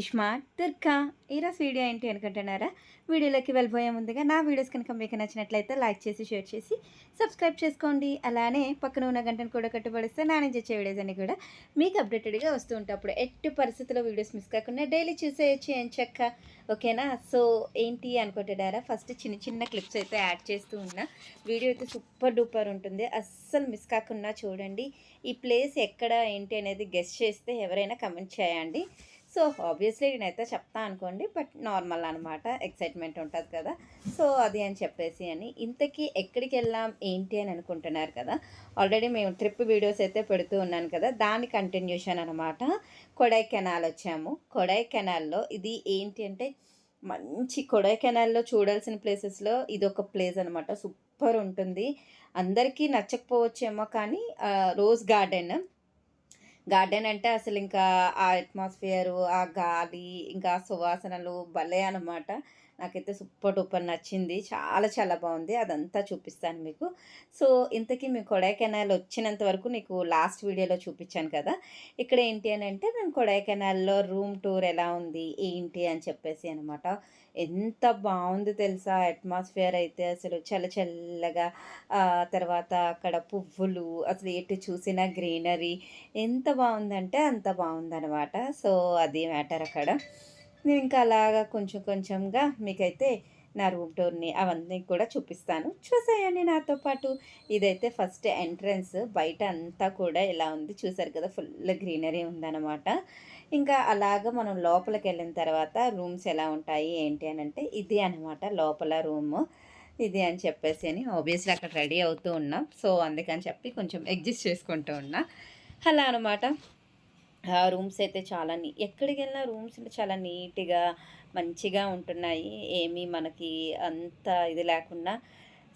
ఇష్మార్ట్ దుర్గా ఈరోజు వీడియో ఏంటి అనుకుంటున్నారా? వీడియోలోకి వెళ్ళిపోయే ముందుగా నా వీడియోస్ కనుక మీకు నచ్చినట్లయితే లైక్ చేసి షేర్ చేసి సబ్స్క్రైబ్ చేసుకోండి. అలానే పక్కన ఉన్న గంటను కూడా కట్టుబడిస్తే నా నుంచి వచ్చే వీడియోస్ అన్ని కూడా మీకు అప్డేటెడ్గా వస్తూ ఉంటప్పుడు ఎట్టి పరిస్థితుల్లో వీడియోస్ మిస్ కాకుండా డైలీ చూసేయచ్చు ఏం చెక్క? ఓకేనా? సో ఏంటి అనుకుంటున్నారా? ఫస్ట్ చిన్న చిన్న క్లిప్స్ అయితే యాడ్ చేస్తూ ఉన్నా. వీడియో అయితే సూపర్ డూపర్ ఉంటుంది. అస్సలు మిస్ కాకుండా చూడండి. ఈ ప్లేస్ ఎక్కడ ఏంటి అనేది గెస్ట్ చేస్తే ఎవరైనా కమెంట్ చేయండి. సో ఆబ్వియస్లీ నేనైతే చెప్తా అనుకోండి బట్ నార్మల్ అనమాట ఎక్సైట్మెంట్ ఉంటుంది కదా. సో అది అని చెప్పేసి అని ఇంతకీ ఎక్కడికి వెళ్ళాం ఏంటి అని అనుకుంటున్నారు కదా. ఆల్రెడీ మేము ట్రిప్ వీడియోస్ అయితే పెడుతూ ఉన్నాను కదా. దాని కంటిన్యూషన్ అనమాట కొడైకెనాల్ వచ్చాము. కొడైకెనాల్లో ఇది ఏంటి అంటే మంచి కొడైకెనాల్లో చూడాల్సిన ప్లేసెస్లో ఇది ఒక ప్లేస్ అనమాట సూపర్ ఉంటుంది. అందరికీ నచ్చకపోవచ్చేమో కానీ రోజ్ గార్డెన్ గార్డెన్ అంటే అసలు ఇంకా ఆ అట్మాస్ఫియరు ఆ గాలి ఇంకా సువాసనలు భలే అనమాట నాకైతే సూపర్ డూపర్ నచ్చింది. చాలా చాలా బాగుంది. అదంతా చూపిస్తాను మీకు. సో ఇంతకీ మీ కొడైకెనాల్ వచ్చినంత వరకు నీకు లాస్ట్ వీడియోలో చూపించాను కదా. ఇక్కడ ఏంటి అని అంటే మేము కొడైకెనాల్లో రూమ్ టూర్ ఎలా ఉంది ఏంటి అని చెప్పేసి అనమాట ఎంత బాగుంది తెలుసా? అట్మాస్ఫియర్ అయితే అసలు చల్ల చల్లగా తర్వాత అక్కడ పువ్వులు అసలు ఎటు చూసినా గ్రీనరీ. ఎంత బాగుందంటే అంత బాగుందనమాట సో అది మ్యాటర్ అక్కడ. నేను ఇంకా అలాగా కొంచెం కొంచెంగా మీకైతే నా రూమ్ టూర్ని అవన్నీ కూడా చూపిస్తాను. చూసేయండి నాతో పాటు. ఇదైతే ఫస్ట్ ఎంట్రన్స్. బయట అంతా కూడా ఇలా ఉంది చూసారు కదా ఫుల్ గ్రీనరీ ఉందన్నమాట. ఇంకా అలాగా మనం లోపలికి వెళ్ళిన తర్వాత రూమ్స్ ఎలా ఉంటాయి ఏంటి అని అంటే ఇది అనమాట లోపల రూమ్. ఇది అని చెప్పేసి అని ఆబ్వియస్లీ అక్కడ రెడీ అవుతూ ఉన్నాం. సో అందుకని చెప్పి కొంచెం అడ్జస్ట్ చేసుకుంటూ ఉన్నా. అలా అనమాట రూమ్స్ అయితే చాలా నీ ఎక్కడికి వెళ్ళినా రూమ్స్ చాలా నీట్గా మంచిగా ఉంటున్నాయి. ఏమీ మనకి అంత ఇది లేకుండా.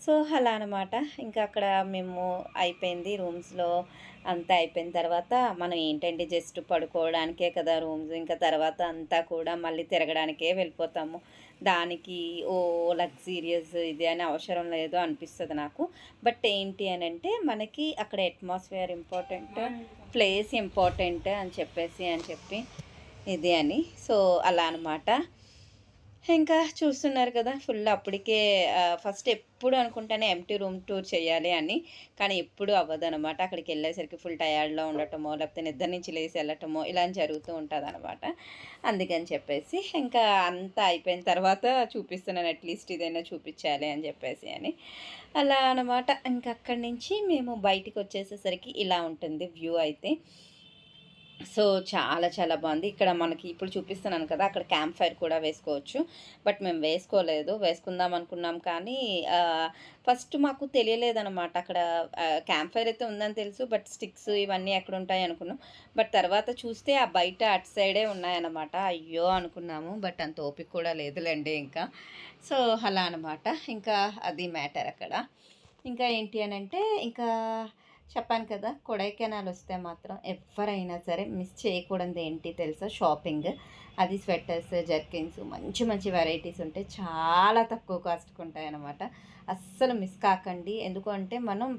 సో అలా అనమాట ఇంకా అక్కడ మేము అయిపోయింది రూమ్స్లో. అంతా అయిపోయిన తర్వాత మనం ఏంటంటే జస్ట్ పడుకోవడానికే కదా రూమ్స్ ఇంకా తర్వాత అంతా కూడా మళ్ళీ తిరగడానికే వెళ్ళిపోతాము. దానికి ఓ లగ్జీరియస్ ఇది అని అవసరం లేదు అనిపిస్తుంది నాకు. బట్ ఏంటి అని అంటే మనకి అక్కడ అట్మాస్ఫియర్ ఇంపార్టెంట్ ప్లేస్ ఇంపార్టెంట్ అని చెప్పేసి అని చెప్పి ఇది అని. సో అలా అనమాట ఇంకా చూస్తున్నారు కదా ఫుల్ అప్పటికే ఫస్ట్ ఎప్పుడు అనుకుంటానే ఎంటీ రూమ్ టూర్ చేయాలి అని. కానీ ఎప్పుడు అవ్వదు అనమాట అక్కడికి వెళ్ళేసరికి ఫుల్ టయర్డ్లో ఉండటమో లేకపోతే నిద్ర నుంచి లేచి వెళ్ళటమో ఇలా జరుగుతూ ఉంటుంది అనమాట అందుకని చెప్పేసి ఇంకా అంతా అయిపోయిన తర్వాత చూపిస్తున్నాను అట్లీస్ట్ ఇదైనా చూపించాలి అని చెప్పేసి అని. అలా అనమాట ఇంకా అక్కడి నుంచి మేము బయటికి వచ్చేసేసరికి ఇలా ఉంటుంది వ్యూ అయితే. సో చాలా చాలా బాగుంది. ఇక్కడ మనకి ఇప్పుడు చూపిస్తున్నాను కదా అక్కడ క్యాంప్ ఫైర్ కూడా వేసుకోవచ్చు. బట్ మేము వేసుకోలేదు. వేసుకుందాం అనుకున్నాం కానీ ఫస్ట్ మాకు తెలియలేదనమాట అక్కడ క్యాంప్ ఫైర్ అయితే ఉందని తెలుసు. బట్ స్టిక్స్ ఇవన్నీ ఎక్కడ ఉంటాయి అనుకున్నాం. బట్ తర్వాత చూస్తే ఆ బయట అటు సైడే ఉన్నాయన్నమాట. అయ్యో అనుకున్నాము. బట్ అంత ఓపిక కూడా లేదులేండి ఇంకా. సో అలా అనమాట ఇంకా అది మ్యాటర్ అక్కడ. ఇంకా ఏంటి అని అంటే ఇంకా చెప్పాను కదా కొడైకెనాల్ వస్తే మాత్రం ఎవరైనా సరే మిస్ చేయకూడదు ఏంటి తెలుసా? షాపింగ్. అది స్వెటర్స్ జర్కిన్స్ మంచి మంచి వెరైటీస్ ఉంటాయి చాలా తక్కువ కాస్ట్కి ఉంటాయన్నమాట. అస్సలు మిస్ కాకండి. ఎందుకంటే మనం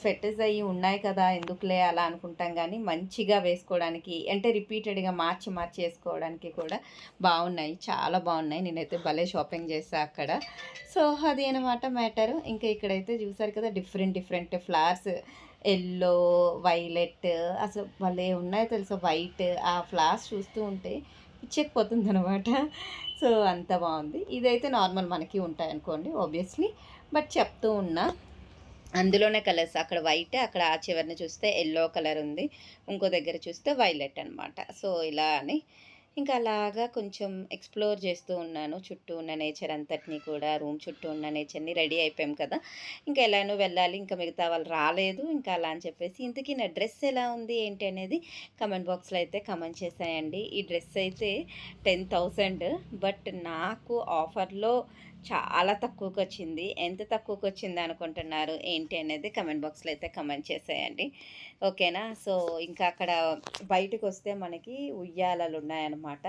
స్వెటర్స్ అవి ఉన్నాయి కదా ఎందుకులే అలా అనుకుంటాం కానీ మంచిగా వేసుకోవడానికి అంటే రిపీటెడ్గా మార్చి మార్చి వేసుకోవడానికి కూడా బాగున్నాయి. చాలా బాగున్నాయి. నేనైతే భలే షాపింగ్ చేసా అక్కడ. సో అది అనమాట మ్యాటర్. ఇంకా ఇక్కడైతే చూసారు కదా different different flowers. Yellow violet అసలు భలే ఉన్నాయో తెలుసా? వైట్ ఆ ఫ్లాస్ చూస్తూ ఉంటే పిచ్చెక్కిపోతుంది అనమాట సో అంత బాగుంది. ఇదైతే నార్మల్ మనకి ఉంటాయి అనుకోండి ఆబ్వియస్లీ బట్ చెప్తూ ఉన్నా అందులోనే కలర్స్ అక్కడ వైట్ అక్కడ ఆ చివరిని చూస్తే ఎల్లో కలర్ ఉంది. ఇంకో దగ్గర చూస్తే వైలెట్ అనమాట సో ఇలా అని ఇంకా అలాగా కొంచెం ఎక్స్ప్లోర్ చేస్తూ ఉన్నాను. చుట్టూ ఉన్న నేచర్ అంతటినీ కూడా రూమ్ చుట్టూ ఉన్న నేచర్ని రెడీ అయిపోయాం కదా. ఇంకా ఎలానో వెళ్ళాలి. ఇంకా మిగతా వాళ్ళు రాలేదు. ఇంకా అలా అని చెప్పేసి ఇంతకీ నా డ్రెస్ ఎలా ఉంది ఏంటి అనేది కమెంట్ బాక్స్లో అయితే కమెంట్ చేశాయండి ఈ డ్రెస్ అయితే టెన్ థౌజండ్ బట్ నాకు ఆఫర్లో చాలా తక్కువకి వచ్చింది ఎంత తక్కువకి వచ్చింది అనుకుంటున్నారు? ఏంటి అనేది కమెంట్ బాక్స్లో అయితే కమెంట్ చేసేయండి. ఓకేనా? సో ఇంకా అక్కడ బయటకు వస్తే మనకి ఉయ్యాలలు ఉన్నాయన్నమాట.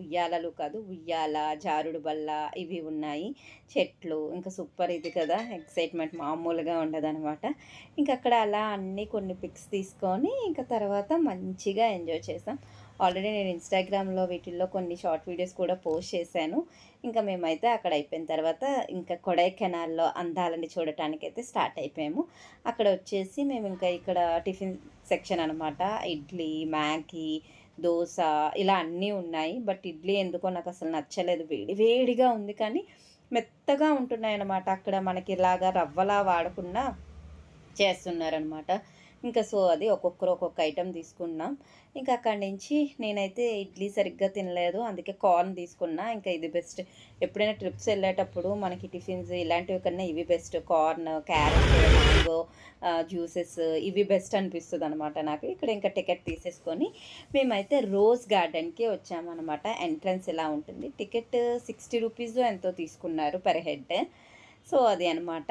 ఉయ్యాలలు కాదు ఉయ్యాల జారుడు బల్ల ఇవి ఉన్నాయి. చెట్లు ఇంకా సూపర్ ఇది కదా. ఎక్సైట్మెంట్ మామూలుగా ఉండదనమాట ఇంకా అక్కడ అలా అన్నీ కొన్ని పిక్స్ తీసుకొని ఇంకా తర్వాత మంచిగా ఎంజాయ్ చేసాం. ఆల్రెడీ నేను ఇన్స్టాగ్రామ్లో వీటిల్లో కొన్ని షార్ట్ వీడియోస్ కూడా పోస్ట్ చేశాను. ఇంకా మేమైతే అక్కడ అయిపోయిన తర్వాత ఇంకా కొడైకెనాల్లో అందాలని చూడటానికి అయితే స్టార్ట్ అయిపోయాము. అక్కడ వచ్చేసి మేము ఇంకా ఇక్కడ టిఫిన్ సెక్షన్ అనమాట ఇడ్లీ మ్యాగీ దోశ ఇలా అన్నీ ఉన్నాయి. బట్ ఇడ్లీ ఎందుకో నాకు అసలు నచ్చలేదు. వేడి వేడిగా ఉంది కానీ మెత్తగా ఉంటున్నాయి అన్నమాట అక్కడ మనకి ఇలాగా రవ్వలా వాడకుండా చేస్తున్నారనమాట ఇంకా సో అది ఒక్కొక్కరు ఒక్కొక్క ఐటెం తీసుకున్నాం. ఇంకా అక్కడి నుంచి నేనైతే ఇడ్లీ సరిగ్గా తినలేదు. అందుకే కార్న్ తీసుకున్నా. ఇంకా ఇది బెస్ట్ ఎప్పుడైనా ట్రిప్స్ వెళ్ళేటప్పుడు మనకి టిఫిన్స్ ఇలాంటివి కన్నా ఇవి best corn carrot mango juices ఇవి బెస్ట్ అనిపిస్తుంది అనమాట నాకు. ఇక్కడ ఇంకా టికెట్ తీసేసుకొని మేమైతే రోజ్ గార్డెన్కి వచ్చామన్నమాట. ఎంట్రన్స్ ఇలా ఉంటుంది? టికెట్ సిక్స్టీ రూపీస్ ఎంతో తీసుకున్నారు పర్ హెడ్ సో అది అనమాట.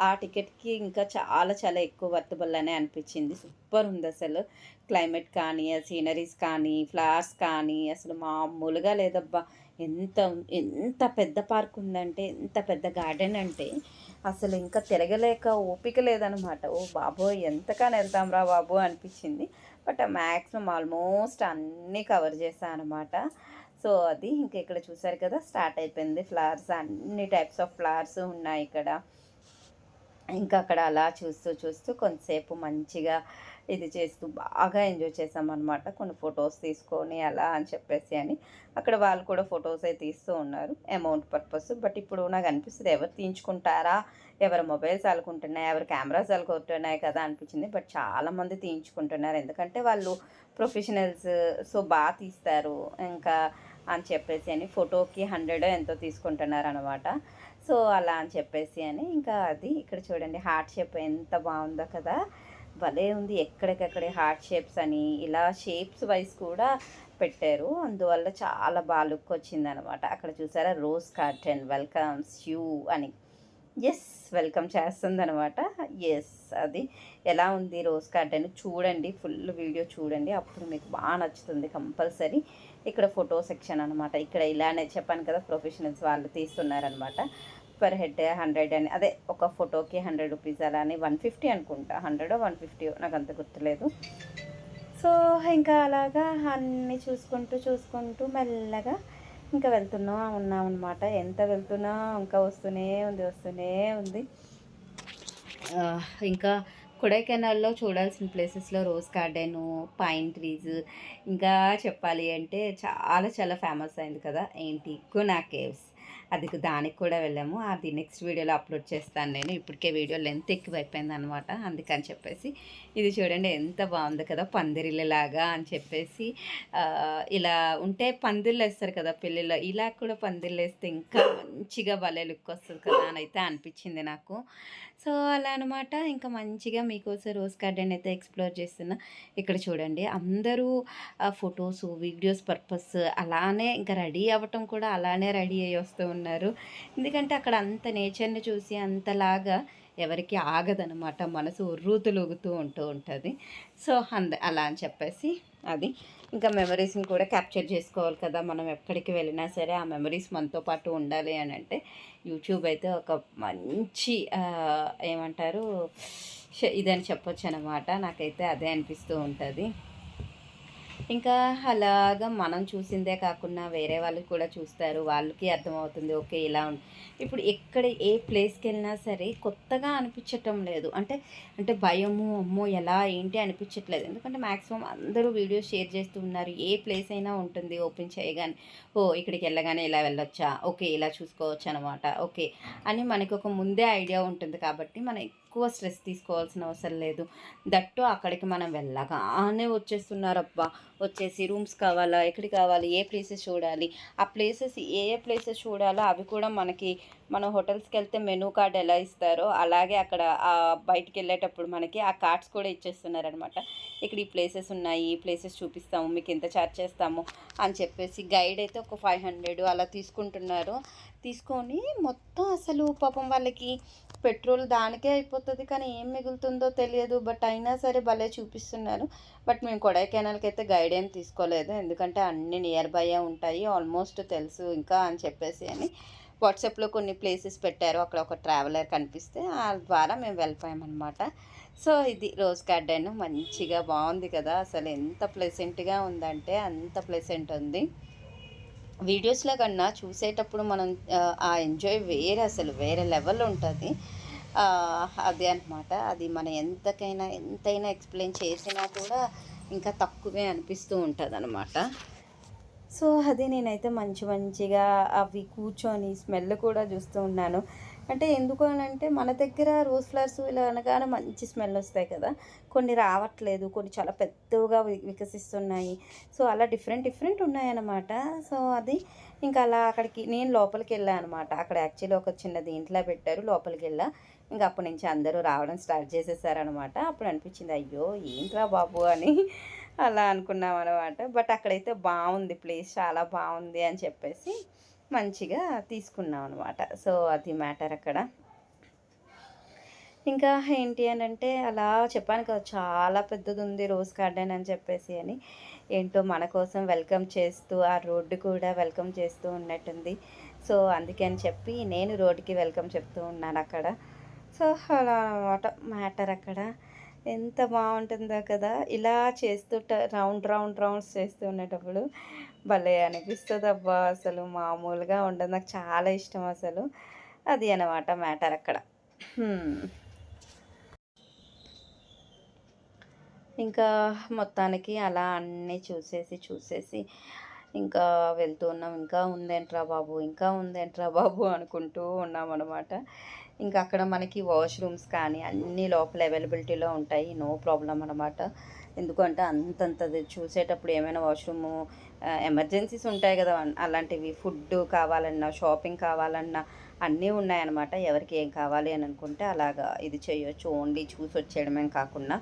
ఆ టికెట్కి ఇంకా చాలా చాలా ఎక్కువ వర్తబుల్ అనే అనిపించింది. సూపర్ ఉంది అసలు. క్లైమేట్ కానీ ఆ సీనరీస్ కానీ ఫ్లవర్స్ కానీ అసలు మామూలుగా లేదబ్బా. ఎంత ఎంత పెద్ద పార్క్ ఉందంటే ఎంత పెద్ద గార్డెన్ అంటే అసలు ఇంకా తిరగలేక ఓపిక లేదనమాట. ఓ బాబో ఎంతగానో వెళ్తాం రా బాబు అనిపించింది. బట్ మ్యాక్సిమం ఆల్మోస్ట్ అన్నీ కవర్ చేశాను అనమాట. సో అది ఇంకా ఇక్కడ చూసారు కదా స్టార్ట్ అయిపోయింది. ఫ్లవర్స్ అన్ని టైప్స్ ఆఫ్ ఫ్లవర్స్ ఉన్నాయి ఇక్కడ. ఇంకా అక్కడ అలా చూస్తూ చూస్తూ కొంతసేపు మంచిగా ఇది చేస్తూ బాగా ఎంజాయ్ చేసామన్నమాట కొన్ని ఫొటోస్ తీసుకొని అలా అని చెప్పేసి అని. అక్కడ వాళ్ళు కూడా ఫొటోస్ అయితే తీస్తూ ఉన్నారు. Amount purpose. బట్ ఇప్పుడు నాకు అనిపిస్తుంది ఎవరు తీయించుకుంటారా? ఎవరి మొబైల్స్ అలుకుంటున్నాయి? ఎవరి కెమెరాస్ అలుకుంటున్నాయి కదా అనిపించింది. బట్ చాలామంది తీయించుకుంటున్నారు. ఎందుకంటే వాళ్ళు ప్రొఫెషనల్స్ సో బాగా తీస్తారు. ఇంకా అని చెప్పేసి అని ఫోటోకి హండ్రెడ్ ఎంతో తీసుకుంటున్నారు అనమాట సో అలా అని చెప్పేసి అని. ఇంకా అది ఇక్కడ చూడండి హార్ట్ షేప్ ఎంత బాగుందో కదా. భలే ఉంది. ఎక్కడికక్కడే హార్ట్ షేప్స్ అని ఇలా షేప్స్ వైజ్ కూడా పెట్టారు. అందువల్ల చాలా బాగా లుక్ వచ్చిందనమాట. అక్కడ చూసారా? రోజ్ కార్టెన్ వెల్కమ్స్ యూ అని. ఎస్ వెల్కమ్ చేస్తుంది అనమాట ఎస్ అది. ఎలా ఉంది రోజ్ గార్డెన్ చూడండి ఫుల్ వీడియో చూడండి. అప్పుడు మీకు బాగా నచ్చుతుంది కంపల్సరీ. ఇక్కడ ఫోటో సెక్షన్ అనమాట. ఇక్కడ ఇలానే చెప్పాను కదా ప్రొఫెషనల్స్ వాళ్ళు తీస్తున్నారనమాట. పర్ హెడ్ హండ్రెడ్ అని. అదే ఒక ఫోటోకి హండ్రెడ్ రూపీస్ అలా అని వన్ ఫిఫ్టీ అనుకుంటా. హండ్రెడ్ వన్ ఫిఫ్టీ నాకు అంత గుర్తులేదు. సో ఇంకా అలాగా అన్నీ చూసుకుంటూ చూసుకుంటూ మెల్లగా ఇంకా వెళ్తున్నా ఉన్నాం అనమాట ఎంత వెళ్తున్నా ఇంకా వస్తూనే ఉంది వస్తూనే ఉంది. ఇంకా కొడైకెనాల్లో చూడాల్సిన ప్లేసెస్లో రోజ్ గార్డెను పైన్ ట్రీస్ ఇంకా చెప్పాలి అంటే చాలా చాలా ఫేమస్ అయింది కదా ఏంటి? గునా కేవ్స్. అది దానికి కూడా వెళ్ళాము. అది నెక్స్ట్ వీడియోలో అప్లోడ్ చేస్తాను నేను. ఇప్పటికే వీడియో లెంత్ ఎక్కువైపోయింది అనమాట అందుకని చెప్పేసి ఇది చూడండి ఎంత బాగుంది కదా పందిరిలాగా అని చెప్పేసి. ఇలా ఉంటే పందిర్లు వేస్తారు కదా పెళ్ళిలో. ఇలా కూడా పందిర్లు వేస్తే ఇంకా మంచిగా భలే లుక్ వస్తుంది కదా అని అయితే అనిపించింది నాకు. సో అలా అనమాట ఇంకా మంచిగా మీకోసం రోజ్ గార్డెన్ అయితే ఎక్స్ప్లోర్ చేస్తున్నా. ఇక్కడ చూడండి. అందరూ ఫొటోస్ వీడియోస్ పర్పస్ అలానే ఇంకా రెడీ అవ్వటం కూడా అలానే రెడీ అయ్యి వస్తూ ఉన్నారు. ఎందుకంటే అక్కడ అంత నేచర్ని చూసి అంతలాగా ఎవరికి ఆగదనమాట మనసు ఉర్రూతులుగుతూ ఉంటూ ఉంటుంది. సో అంద అలా అని చెప్పేసి అది. ఇంకా మెమరీస్ని కూడా క్యాప్చర్ చేసుకోవాలి కదా. మనం ఎక్కడికి వెళ్ళినా సరే ఆ మెమరీస్ మనతో పాటు ఉండాలి అని అంటే యూట్యూబ్ అయితే ఒక మంచి ఏమంటారు ఇదని చెప్పొచ్చు అనమాట నాకైతే అదే అనిపిస్తూ ఉంటుంది. ఇంకా అలాగా మనం చూసిందే కాకుండా వేరే వాళ్ళు కూడా చూస్తారు. వాళ్ళకి అర్థమవుతుంది ఓకే ఇలా ఉంది ఇప్పుడు ఎక్కడ ఏ ప్లేస్కి వెళ్ళినా సరే కొత్తగా అనిపించటం లేదు. అంటే అంటే భయము అమ్మో ఎలా ఏంటి అనిపించట్లేదు. ఎందుకంటే మ్యాక్సిమం అందరూ వీడియోస్ షేర్ చేస్తూ ఉన్నారు. ఏ ప్లేస్ అయినా ఉంటుంది ఓపెన్ చేయగానే. ఓ ఇక్కడికి వెళ్ళగానే ఇలా వెళ్ళొచ్చా? ఓకే ఇలా చూసుకోవచ్చు అనమాట ఓకే అని మనకు ఒక ముందే ఐడియా ఉంటుంది కాబట్టి మన ఎక్కువ స్ట్రెస్ తీసుకోవాల్సిన అవసరం లేదు. దట్టు అక్కడికి మనం వెళ్ళగానే వచ్చేస్తున్నారు అబ్బా వచ్చేసి రూమ్స్ కావాలా ఎక్కడికి కావాలి ఏ ప్లేసెస్ చూడాలి ఆ ప్లేసెస్ ఏ ఏ ప్లేసెస్ చూడాలో అవి కూడా మనకి మనం హోటల్స్కి వెళ్తే మెనూ కార్డ్ ఎలా ఇస్తారో అలాగే అక్కడ బయటికి వెళ్ళేటప్పుడు మనకి ఆ కార్డ్స్ కూడా ఇచ్చేస్తున్నారనమాట. ఇక్కడ ఈ ప్లేసెస్ ఉన్నాయి ఈ ప్లేసెస్ చూపిస్తాము మీకు ఎంత ఛార్జ్ చేస్తాము అని చెప్పేసి గైడ్ అయితే ఒక ఫైవ్ హండ్రెడ్ అలా తీసుకుంటున్నారు. తీసుకొని మొత్తం అసలు పాపం వాళ్ళకి పెట్రోల్ దానికే అయిపోతుంది కానీ ఏం మిగులుతుందో తెలియదు. బట్ అయినా సరే భలే చూపిస్తున్నారు. బట్ మేము కొడైకెనాల్కి అయితే గైడ్ ఏం తీసుకోలేదు. ఎందుకంటే అన్ని నియర్ బైయే ఉంటాయి. ఆల్మోస్ట్ తెలుసు ఇంకా అని చెప్పేసి అని వాట్సాప్లో కొన్ని ప్లేసెస్ పెట్టారు. అక్కడ ఒక ట్రావెలర్ కనిపిస్తే ఆ ద్వారా మేము వెళ్ళిపోయామన్నమాట. సో ఇది రోజ్ గార్డెన్. మంచిగా బాగుంది కదా. అసలు ఎంత ప్లెసెంట్గా ఉందంటే అంత ప్లెసెంట్ ఉంది. వీడియోస్లో కన్నా చూసేటప్పుడు మనం ఆ, ఎంజాయ్ వేరే అసలు వేరే లెవెల్ ఉంటుంది. అదే అది అనమాట అది మనం ఎంతకైనా ఎంతైనా ఎక్స్ప్లెయిన్ చేసినా కూడా ఇంకా తక్కువే అనిపిస్తూ ఉంటుంది అనమాట సో అది నేనైతే మంచి మంచిగా అవి కూర్చొని స్మెల్ కూడా చూస్తూ ఉన్నాను. అంటే ఎందుకు అని అంటే మన దగ్గర రోజ్ ఫ్లవర్స్ ఇలా అనగానే మంచి స్మెల్ వస్తాయి కదా. కొన్ని రావట్లేదు కొన్ని చాలా పెద్దగా వి- వికసిస్తున్నాయి. సో అలా డిఫరెంట్ డిఫరెంట్ ఉన్నాయన్నమాట. సో అది ఇంకా అలా అక్కడికి నేను లోపలికి వెళ్ళాను అనమాట అక్కడ యాక్చువల్లీ ఒక చిన్న దీంట్లో పెట్టారు లోపలికి వెళ్ళా. ఇంకా అప్పటి నుంచి అందరూ రావడం స్టార్ట్ చేసేసారనమాట అప్పుడు అనిపించింది అయ్యో ఏంట్రా బాబు అని అలా అనుకున్నాం అనమాట బట్ అక్కడైతే బాగుంది ప్లేస్ చాలా బాగుంది అని చెప్పేసి మంచిగా తీసుకున్నాం అనమాట సో అది మ్యాటర్ అక్కడ. ఇంకా ఏంటి అని అంటే అలా చెప్పాను కదా చాలా పెద్దది ఉంది రోజ్ గార్డెన్ అని చెప్పేసి అని. ఏంటో మన కోసం వెల్కమ్ చేస్తూ ఆ రోడ్డు కూడా వెల్కమ్ చేస్తూ ఉన్నట్టుంది. సో అందుకని చెప్పి నేను రోడ్డుకి వెల్కమ్ చెప్తూ ఉన్నాను అక్కడ. సో అలా అనమాట మ్యాటర్ అక్కడ. ఎంత బాగుంటుందో కదా. ఇలా చేస్తూ రౌండ్ రౌండ్ రౌండ్స్ చేస్తూ ఉండేటప్పుడు భలే అనిపిస్తుంది అబ్బా అసలు. మామూలుగా ఉండదు. నాకు చాలా ఇష్టం అసలు. అది అనమాట మ్యాటర్ అక్కడ. ఇంకా మొత్తానికి అలా అన్నీ చూసేసి చూసేసి ఇంకా వెళ్తూ ఉన్నాం. ఇంకా ఉందేంట్రా బాబు? ఇంకా ఉందేంట్రా బాబు? అనుకుంటూ ఉన్నాం అనమాట ఇంకా అక్కడ మనకి వాష్రూమ్స్ కానీ అన్నీ లోపల అవైలబిలిటీలో ఉంటాయి. నో ప్రాబ్లం అనమాట ఎందుకంటే అంతంతది చూసేటప్పుడు ఏమైనా వాష్రూము ఎమర్జెన్సీస్ ఉంటాయి కదా. అలాంటివి ఫుడ్ కావాలన్నా షాపింగ్ కావాలన్నా అన్నీ ఉన్నాయన్నమాట. ఎవరికి ఏం కావాలి అని అనుకుంటే అలాగా ఇది చేయొచ్చు. ఓన్లీ చూసి వచ్చేయడమే కాకుండా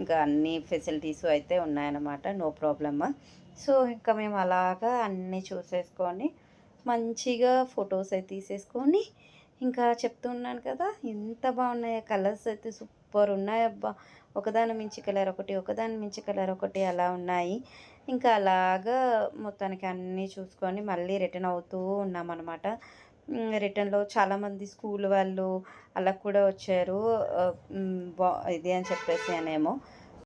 ఇంకా అన్ని ఫెసిలిటీస్ అయితే ఉన్నాయన్నమాట. నో ప్రాబ్లమ్ సో ఇంకా మేము అలాగా అన్నీ చూసేసుకొని మంచిగా ఫొటోస్ అయితే తీసేసుకొని ఇంకా చెప్తూ ఉన్నాను కదా ఎంత బాగున్నాయో కలర్స్ అయితే సూపర్ ఉన్నాయి అబ్బా. ఒకదాని మించి కలర్ ఒకటి ఒకదాని మించి కలర్ ఒకటి అలా ఉన్నాయి. ఇంకా అలాగా మొత్తానికి అన్నీ చూసుకొని మళ్ళీ రిటర్న్ అవుతూ ఉన్నామన్నమాట. రిటర్న్లో చాలామంది స్కూల్ వాళ్ళు అలా కూడా వచ్చారు. బా ఇది అని చెప్పేసి అనేమో.